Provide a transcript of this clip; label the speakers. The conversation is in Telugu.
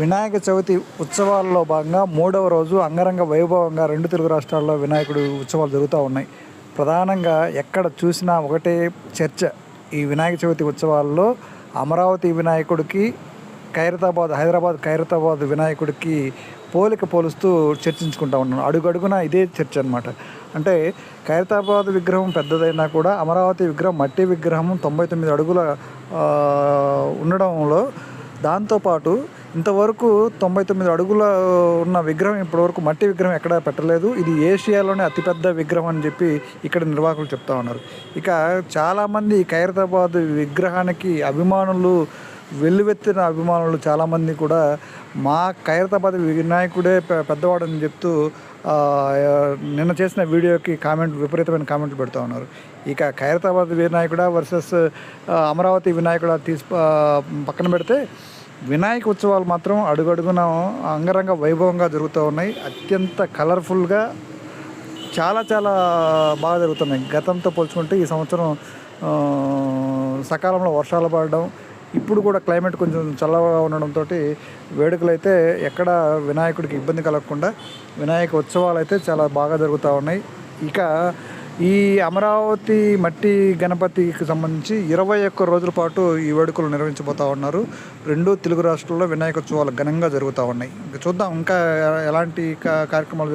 Speaker 1: వినాయక చవితి ఉత్సవాల్లో భాగంగా మూడవ రోజు అంగరంగ వైభవంగా రెండు తెలుగు రాష్ట్రాల్లో వినాయకుడు ఉత్సవాలు జరుగుతూ ఉన్నాయి. ప్రధానంగా ఎక్కడ చూసినా ఒకటే చర్చ ఈ వినాయక చవితి ఉత్సవాల్లో అమరావతి వినాయకుడికి ఖైరతాబాద్ హైదరాబాద్ ఖైరతాబాద్ వినాయకుడికి పోలిక పోలుస్తూ చర్చించుకుంటా ఉన్నాను అడుగడుగున ఇదే చర్చ అనమాట అంటే ఖైరతాబాద్ విగ్రహం పెద్దదైనా కూడా అమరావతి విగ్రహం మట్టి విగ్రహం తొంభై తొమ్మిది అడుగుల ఉండడంలో దాంతోపాటు ఇంతవరకు తొంభై తొమ్మిది అడుగుల ఉన్న విగ్రహం ఇప్పటివరకు మట్టి విగ్రహం ఎక్కడా పెట్టలేదు. ఇది ఏషియాలోనే అతిపెద్ద విగ్రహం అని చెప్పి ఇక్కడ నిర్వాహకులు చెప్తా ఉన్నారు. ఇక చాలామంది ఈ ఖైరతాబాద్ విగ్రహానికి అభిమానులు వెల్లువెత్తిన అభిమానులు చాలామంది కూడా మా ఖైరతాబాద్ వినాయకుడే పెద్దవాడని చెప్తూ నిన్న చేసిన వీడియోకి కామెంట్ విపరీతమైన కామెంట్లు పెడుతూ ఉన్నారు. ఇక ఖైరతాబాద్ వినాయకుడ వర్సెస్ అమరావతి వినాయకుడ తీసి పక్కన పెడితే వినాయక ఉత్సవాలు మాత్రం అడుగడుగున అంగరంగ వైభవంగా జరుగుతూ ఉన్నాయి. అత్యంత కలర్ఫుల్గా చాలా చాలా బాగా జరుగుతున్నాయి. గతంతో పోల్చుకుంటే ఈ సంవత్సరం సకాలంలో వర్షాలు పడడం ఇప్పుడు కూడా క్లైమేట్ కొంచెం చల్లగా ఉండడంతో వేడుకలు అయితే ఎక్కడ వినాయకుడికి ఇబ్బంది కలగకుండా వినాయక ఉత్సవాలు అయితే చాలా బాగా జరుగుతూ ఉన్నాయి. ఇక ఈ అమరావతి మట్టి గణపతికి సంబంధించి ఇరవై ఒక్క రోజుల పాటు ఈ వేడుకలు నిర్వహించబోతా ఉన్నారు. రెండు తెలుగు రాష్ట్రాల్లో వినాయక ఉత్సవాలు ఘనంగా జరుగుతూ ఉన్నాయి. ఇంకా చూద్దాం ఇంకా ఎలాంటి కార్యక్రమాలు